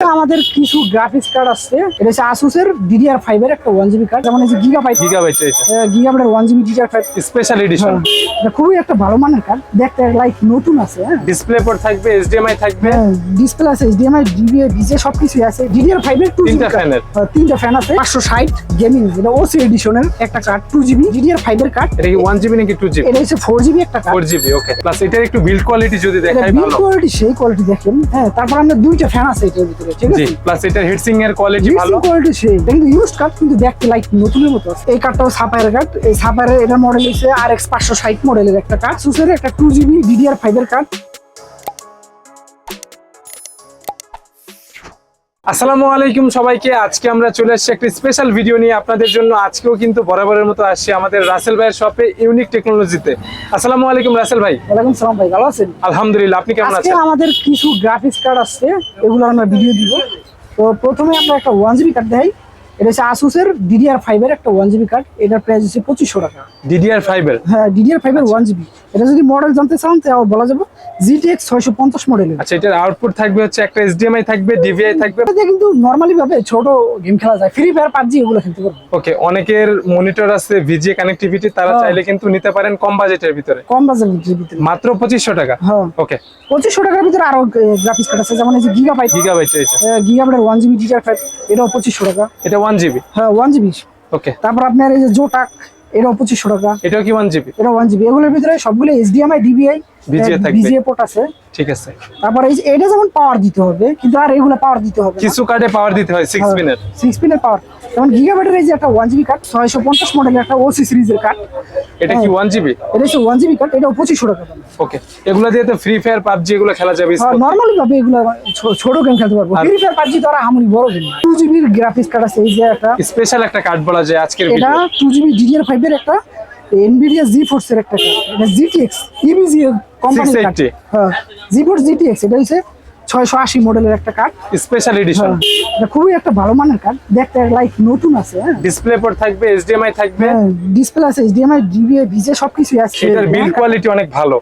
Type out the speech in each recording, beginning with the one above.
আমাদের কিছু graphics card আসছে। এটা হচ্ছে আসুসের ডিডিআর ফাইভ এর একটা ওয়ান জিবি কার্ড যেমন হচ্ছে গিগাবাইট গিগাবাইট এটা গিগাবাইটের one GB DDR five special edition এটা খুবই একটা ভালো মানের কার্ড দেখতে লাইক নতুন আছে হ্যাঁ। ডিসপ্লে পোর্ট থাকবে এইচডিএমআই থাকবে। ডিসপ্লে আছে এইচডিএমআই ডিবিএ ডিজে সবকিছুই আছে। ডিডিআর ফাইভ এর তিনটা এর। তিনটা ফ্যান আছে। পাঁচশো ষাট গেমিং এটা ওসি এডিশনের একটা card two GB DDR five এর কার্ড এটা কি ওয়ান জিবি নাকি টু জিবি এটা হচ্ছে ফোর জিবি একটা card four GB okay plus এটার একটু বিল্ড কোয়ালিটি যদি দেখাই বিল ভালো। কোয়ালিটি সেই কোয়ালিটি দেখেন। হ্যাঁ তারপর আমরা দুইটা ফ্যান আছে এটার ভিতরে। ঠিক জি আছে প্লাস এটার হিটসিং এর কোয়ালিটি ভালো। কোয়ালিটি সেই এটা কিন্তু ইউজ কাট কিন্তু দেখতে লাইক নতুনের মতো আছে। এই সাপায়ের কাট এই এটা মডেল হচ্ছে আর এক্স পাঁচশো ষাট মডেলের একটা কার্ড সুসের একটা টু জিবি ডিডিআর ফাইভ এর কার্ড আসসালামু আলাইকুম সবাইকে। আজকে আমরা চলে এসেছি একটি স্পেশাল ভিডিও নিয়ে। আপনাদের জন্য আজকেও কিন্তু বরাবরের মতো আসছি আমাদের রাসেল ভাইয়ের শপে ইউনিক টেকনোলজিতে আসসালামু আলাইকুম রাসেল ভাই। ওয়ালাইকুম সালাম ভাই ভালো আছেন? আলহামদুলিল্লাহ আপনি কেমন আজকে আছেন? আমাদের কিছু গ্রাফিক্স কার্ড আছে এগুলো আমরা ভিডিও দিব। তো প্রথমে আমরা একটা ওয়ান জিবি কার্ড দেখাই। এটা হচ্ছে আসুসের ডিডিআর ফাইভ এর একটা ওয়ান জিবি কার্ড এটার প্রাইস হচ্ছে পঁচিশশো টাকা। ডিডিআর ফাইভ এর? হ্যাঁ ডিডিআর ফাইভ এর ওয়ান জিবি এটা যদি মডেল জানতে চান তাহলে বলা যাবে। জিটিএক্স ছয়শো পঞ্চাশ মডেলের আচ্ছা এটার আউটপুট থাকবে হচ্ছে একটা এইচডিএমআই থাকবে ডিভিআই থাকবে। এটাতে কিন্তু নর্মালি ভাবে ছোট গেম খেলা যায়। ফ্রি ফায়ার পাবজি এগুলো খেলতে পারব। ওকে অনেকের মনিটর আছে ভিজিএ কানেক্টিভিটি তারা হ্যাঁ। চাইলে কিন্তু নিতে পারেন কম বাজেটের ভিতরে। কম বাজেটের ভিতরে। মাত্র পঁচিশশো টাকা? হ্যাঁ। ওকে পঁচিশশো টাকার ভিতরে আরও গ্রাফিক্স কার্ড আছে যেমন এই যে গিগাবাইট গিগাবাইট গিগাবাইটের ওয়ান জিবি ডিডিআর ফাইভ এটাও পঁচিশশো টাকা। এটা ওয়ান জিবি হ্যাঁ ওয়ান জিবি ওকে তারপর আপনার এই যে জোটাক এটাও পঁচিশশো টাকা। এটাও কি ওয়ান জিবি এটা ওয়ান জিবি এগুলোর ভিতরে সবগুলো এইচডিএমআই ডিবিআই। ভিজিএ পোর্ট আছে। ঠিক আছে। তারপর এই এটা যেমন পাওয়ার দিতে হবে কিন্তু আর এগুলো পাওয়ার দিতে হবে কিছু কার্ডে পাওয়ার দিতে হয় সিক্স পিনের সিক্স পিনের পাওয়ার যেমন গিগাবাইটের এই যে একটা ওয়ান জিবি কার্ড ছয়শো পঞ্চাশ মডেলের একটা ওসি সিরিজের কার্ড এটা কি ওয়ান জিবি এটা হচ্ছে ওয়ান জিবি কার্ড এটাও পঁচিশশো টাকা। ওকে এগুলো দিয়ে তো ফ্রি ফায়ার পাবজি এগুলো খেলা যাবে নর্মালি ভাবে এগুলো ছোট গেম খেলতে পারব। ফ্রি ফায়ার পাবজি তো আর আমরি বড় গেম টু জিবির গ্রাফিক্স কার্ড আছে এই যে একটা। স্পেশাল একটা কার্ড বলা যায় আজকের এটা video two GB DDR five এর একটা এনভিডিয়া জি ফোর্স এর একটা কার্ড এটা জিটিএক্স ইবিজি কোম্পানির কার্ড 680 হ্যাঁ জি ফোর্স জিটিএক্স এটা হচ্ছে ছয়শো আশি মডেলের একটা কার্ড স্পেশাল এডিশন হ্যাঁ। এটা খুবই একটা ভালো মানের কার্ড দেখতে লাইক নতুন আছে হ্যাঁ। ডিসপ্লে পোর্ট থাকবে এইচডিএমআই থাকবে। ডিসপ্লে আছে এইচডিএমআই ডিবিএ ভিজে সবকিছুই আছে। এটার বিল কোয়ালিটি অনেক ভালো।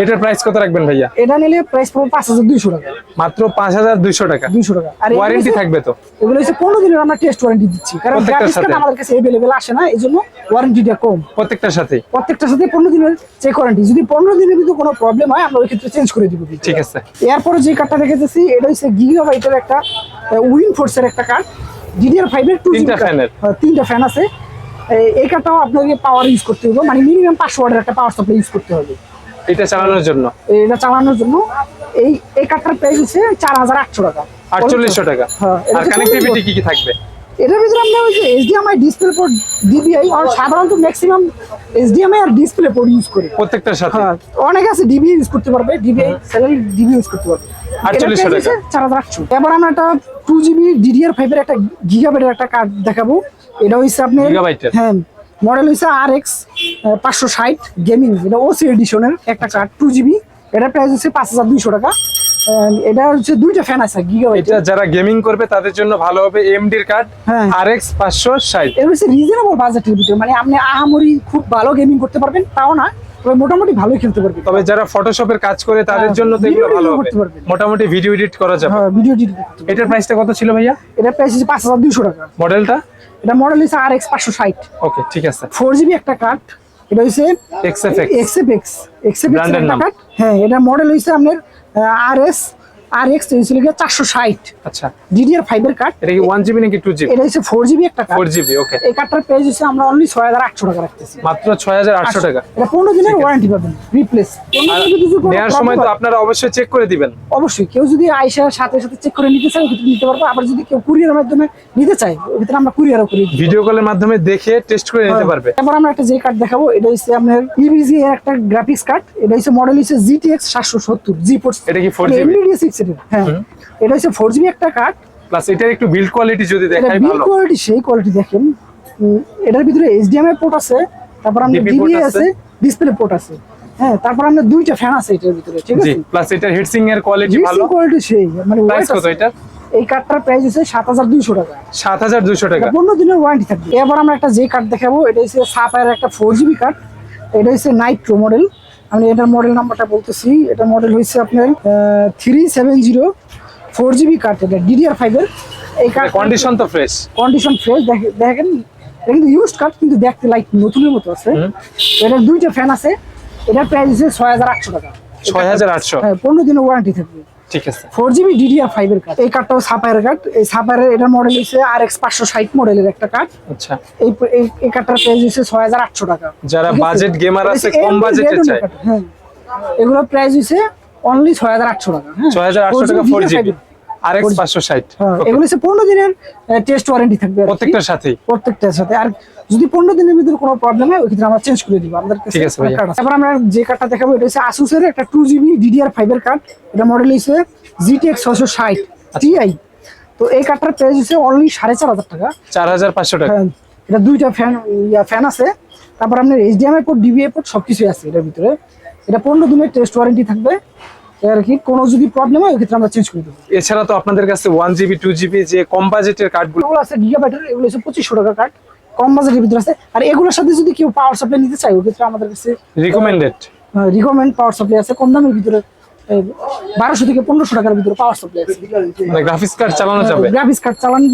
এটার প্রাইস কত রাখবেন ভাইয়া? এটা নিলে প্রাইস পড়বে পাঁচ হাজার দুইশো টাকা। মাত্র পাঁচ হাজার দুইশো টাকা। দুইশো টাকা। আর ওয়ারেন্টি থাকবে তো? এগুলো হচ্ছে পনেরো দিনের আমরা টেস্ট ওয়ারেন্টি দিচ্ছি। কারণ গ্রাফিক্স কার্ড? আমাদের কাছে এভেলেবেল আসে না এই জন্য ওয়ারেন্টিটা কম। প্রত্যেকটার সাথে? প্রত্যেকটার সাথে পনেরো দিনের চেক ওয়ারেন্টি যদি পনেরো দিনের ভিতরে কোনো প্রবলেম হয় আমরা ওই ক্ষেত্রে চেঞ্জ করে দিব ঠিক আছে। এরপরে যে কার্ডটা রেখেছি এটা হচ্ছে গিগাবাইটের একটা উইন ফোর্সের একটা কার্ড ডিডিআর এর টু তিনটা fan এর। তিনটা ফ্যান আছে। এই কার্ডটাও আপনাকে পাওয়ার ইউজ করতে হবে। মানে মিনিমাম পাঁচশো ওয়াটের একটা পাওয়ার সাপ্লাই ইউজ করতে হবে। এটা চালানোর জন্য? এটা চালানোর জন্য। এই এই কার্ডটার প্রাইস হচ্ছে চার হাজার আটশো টাকা। আটচল্লিশশো টাকা। হ্যাঁ, আর কানেক্টিভিটি কি কি থাকবে? এটার ভিতরে আমরা ওই যে এইচডিএমআই ডিসপ্লে পোর্ট ডিবিআই আর সাধারণত ম্যাক্সিমাম এইচডিএমআই আর ডিসপ্লে পোর্ট ইউজ করি। প্রত্যেকটার সাথে? হ্যাঁ অনেক আছে ডিবি ইউজ করতে পারবে ডিবিআই স্যালারি ডিবি ইউজ করতে পারবে। 4800 টাকা। চার হাজার আটশো। এবার আমরা একটা টু জিবি ডিডিআর ফাইভের একটা গিগাবাইটের একটা কার্ড দেখাবো। এটা হচ্ছে আপনার হ্যাঁ মডেল হয়েছে আর এক্স পাঁচশো ষাট গেমিং এটা ওসি এডিশনের একটা কার্ড টু জিবি এটার প্রাইস হচ্ছে পাঁচ হাজার দুইশো টাকা। এটা হচ্ছে দুইটা ফ্যান আছে গিগাবাইট এটা যারা গেমিং করবে তাদের জন্য ভালো হবে এমডি এর কার্ড হ্যাঁ। আর এক্স পাঁচশো ষাট। এটা হচ্ছে রিজনেবল বাজেটের ভিতরে। মানে আপনি আহামরি খুব ভালো গেমিং করতে পারবেন তাও না। তবে মোটামুটি ভালোই খেলতে পারবে। তবে যারা ফটোশপের কাজ করে তাদের হ্যাঁ, জন্য তো এগুলো ভালো হবে। মোটামুটি ভিডিও এডিট করা যাবে। হ্যাঁ ভিডিও এডিট। এটার প্রাইসটা কত ছিল ভাইয়া? এটার প্রাইস হচ্ছে পাঁচ হাজার দুইশো টাকা। মডেলটা এটা মডেল হচ্ছে আর এক্স পাঁচশো ষাট। ওকে ঠিক আছে। ফোর জিবি একটা কার্ড এটা হচ্ছে এক্সএফএক্স এক্সএফ এক্স একটা নাম। কার্ড হ্যাঁ এটা মডেল হচ্ছে আপনার আর এস আর এক্স হয়েছিল গিয়ে চারশো ষাট। আচ্ছা। ডিডিআর ফাইভের কার্ড এটা কি ওয়ান জিবি নাকি টু জিবি এটা হচ্ছে ফোর জিবি একটা ফোর জিবি ওকে এই কার্ডটার প্রাইস হচ্ছে আমরা অনলি ছয় হাজার আটশো টাকা রাখতেছি। মাত্র ছয় হাজার আটশো টাকা। এটা পনেরো দিনের ওয়ারেন্টি পাবেন রিপ্লেস নেওয়ার সময় তো আপনারা অবশ্যই চেক করে দিবেন। অবশ্যই কেউ যদি আইসার সাথে সাথে চেক করে নিতে চায় ওক্ষেত্রে নিতে পারব। আবার যদি কেউ কুরিয়ারের মাধ্যমে নিতে চায় ওই ক্ষেত্রে আমরা কুরিয়ারও করি। ভিডিও কলের মাধ্যমে দেখে টেস্ট করে নিতে পারবে। তারপর আমরা একটা যে কার্ড দেখাবো এটা হচ্ছে আপনার ইবিজি এর একটা গ্রাফিক্স কার্ড এটা হচ্ছে মডেল হচ্ছে জিটিএক্স সাতশো সত্তর জি ফোর এটা কি 4GB? এমবিডিএ সিক্স হ্যাঁ। এটা হচ্ছে ফোর জিবি একটা কার্ড প্লাস এটার একটু বিল্ড কোয়ালিটি যদি দেখাই ভালো। কোয়ালিটি সেই কোয়ালিটি দেখেন। এটার ভিতরে এইচডিএমআই পোর্ট আছে তারপর আমরা আছে। আছে। ডিসপ্লে পোর্ট আছে। হ্যাঁ তারপর আমরা দুইটা ফ্যান আছে এটার ভিতরে ঠিক আছে? প্লাস হিটসিং এর কোয়ালিটি ভালো। কোয়ালিটি সেই মানে প্রাইস কত আছে। এটা এই কার্ডটার প্রাইস হচ্ছে সাত হাজার দুইশো টাকা। সাত হাজার দুশো টাকা। পনেরো দিনের ওয়ারেন্টি থাকবে। এবার আমরা একটা যে কার্ড দেখাবো এটা হচ্ছে সাপায়ের একটা ফোর জিবি কার্ড এটা হচ্ছে নাইট্রো মডেল আমি এটার মডেল নাম্বারটা বলতেছি। এটা মডেল হয়েছে আপনার three seven zero four GB card এটা ডিডিআর ফাইভের এই কার্ড কন্ডিশন তো ফ্রেশ কন্ডিশন ফ্রেশ দেখেন এটা কিন্তু ইউজ কার্ড কিন্তু দেখতে লাইক নতুনের মতো আছে। এটার দুইটা ফ্যান আছে। এটার প্রাইস হচ্ছে ছয় হাজার আটশো টাকা। ছয় হাজার আটশো। হ্যাঁ পনেরো দিনের ওয়ারেন্টি থাকবে। ঠিক আছে। ফোর জিবি ডিডিআর ফাইভের কার্ড এই কার্ডটাও সাপায়ের কার্ড এই সাপায়ের এটার মডেল হচ্ছে আর এক্স পাঁচশো ষাট মডেলের একটা কার্ড আচ্ছা। এই এই- কার্ডটার প্রাইস হচ্ছে ছয় হাজার আটশো টাকা। যারা বাজেট আছে? কম চায়। হ্যাঁ। এগুলোর প্রাইস হচ্ছে অনলি ছয় হাজার আটশো টাকা। হ্যাঁ। ছয় হাজার আটশো টাকা ফোর 4GB জিবি আর এক্স পাঁচশো ষাট। হ্যাঁ এগুলো হচ্ছে পনেরো দিনের টেস্ট ওয়ারেন্টি থাকবে প্রত্যেকটার সাথেই প্রত্যেকটার সাথে। আর যদি পনেরো দিনের ভিতরে কোনো প্রবলেম হয় ওই ক্ষেত্রে আমরা চেঞ্জ করে দিব। আমাদের কাছে ঠিক আছে। তারপর আমরা যে কার্ডটা দেখাবো এটা হচ্ছে আসুসের একটা টু জিবি ডিডিআর ফাইভের কার্ড এটা মডেল হচ্ছে জিটিএক্স ছয়শো ষাট আচ্ছা। টিআই তো এই কার্ডটার প্রাইস হচ্ছে অনলি সাড়ে চার হাজার টাকা। চার হাজার পাঁচশো টাকা। হ্যাঁ, এটা দুইটা ফ্যান ফ্যান আছে। তারপর আপনার এইচডিএমআই পোর্ট ডিবিআই পোর্ট সব কিছুই আছে এটার ভিতরে। এটা পনেরো দিনের টেস্ট ওয়ারেন্টি থাকবে। কি কোনো যদি প্রবলেম হয় ক্ষেত্রে আমরা চেঞ্জ করে দেবো। এছাড়া তো আপনাদের কাছে ওয়ান জিবি টু জিবি যে কম বাজেটের কার্ডগুলো আছে গিগাবাইটের এগুলো হচ্ছে পঁচিশশো টাকা কার্ড কম বাজেটের ভিতরে আছে। আর এগুলোর সাথে যদি কেউ পাওয়ার সাপ্লাই নিতে চায় ক্ষেত্রে আমাদের কাছে রিকমেন্ডেড রিকমেন্ড পাওয়ার সাপ্লাই আছে। কম দামের ভিতরে বারোশো থেকে পনেরোশো টাকার ভিতরে পাওয়ার সাপ্লাই আছে। মানে গ্রাফিক্স কার্ড চালানো যাবে? গ্রাফিক্স কার্ড চালানোর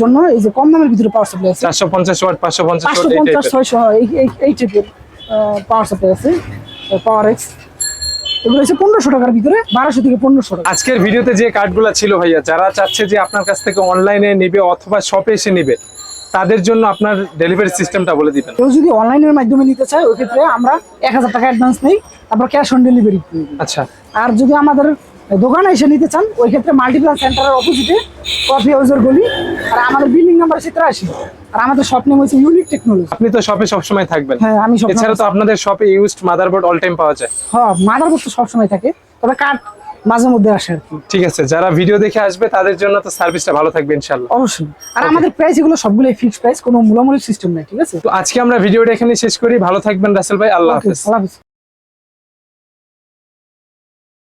জন্য এই যে কম দামের ভিতরে পাওয়ার সাপ্লাই আছে। চারশো পঞ্চাশ ওয়াট পাঁচশো পঞ্চাশ ছয়শো এই টাইপের পাওয়ার সাপ্লাই আছে। পাওয়ার এক্স এগুলো হচ্ছে পনেরোশো টাকার ভিতরে বারোশো থেকে পনেরোশো টাকা। আজকের ভিডিওতে যে কার্ডগুলো ছিল ভাইয়া যারা চাচ্ছে যে আপনার কাছ থেকে অনলাইনে নিবে অথবা শপে এসে নিবে তাদের জন্য আপনার ডেলিভারি সিস্টেমটা বলে দিবেন। কেউ যদি অনলাইনের মাধ্যমে নিতে চায় ওই ক্ষেত্রে আমরা এক হাজার টাকা অ্যাডভান্স নেই তারপর ক্যাশ অন ডেলিভারি আচ্ছা। আর যদি আমাদের দোকানে এসে নিতে চান ওই ক্ষেত্রে মাল্টিপ্লাস সেন্টারের অপোজিটে কফি হাউসের গলি আর আমাদের বিল্ডিং নাম্বার হচ্ছে তিরাশি। আর আমাদের শপ নেম হচ্ছে ইউনিক টেকনোলজি আপনি তো শপে সবসময় থাকবেন। হ্যাঁ আমি সব এছাড়া তো আপনাদের শপে ইউজড মাদারবোর্ড অল টাইম পাওয়া যায়। হ্যাঁ মাদারবোর্ড তো সবসময় থাকে তবে কাট মাঝে মধ্যে আসে আর কি। ঠিক আছে যারা ভিডিও দেখে আসবে তাদের জন্য তো সার্ভিসটা ভালো থাকবে ইনশাআল্লাহ। অবশ্যই। আর আমাদের প্রাইস এগুলো সবগুলো ফিক্সড প্রাইস কোনো মূলামূলি সিস্টেম নাই ঠিক আছে? তো আজকে আমরা ভিডিওটা এখানে শেষ করি ভালো থাকবেন রাসেল ভাই আল্লাহ হাফেজ। আল্লাহ হাফিজ।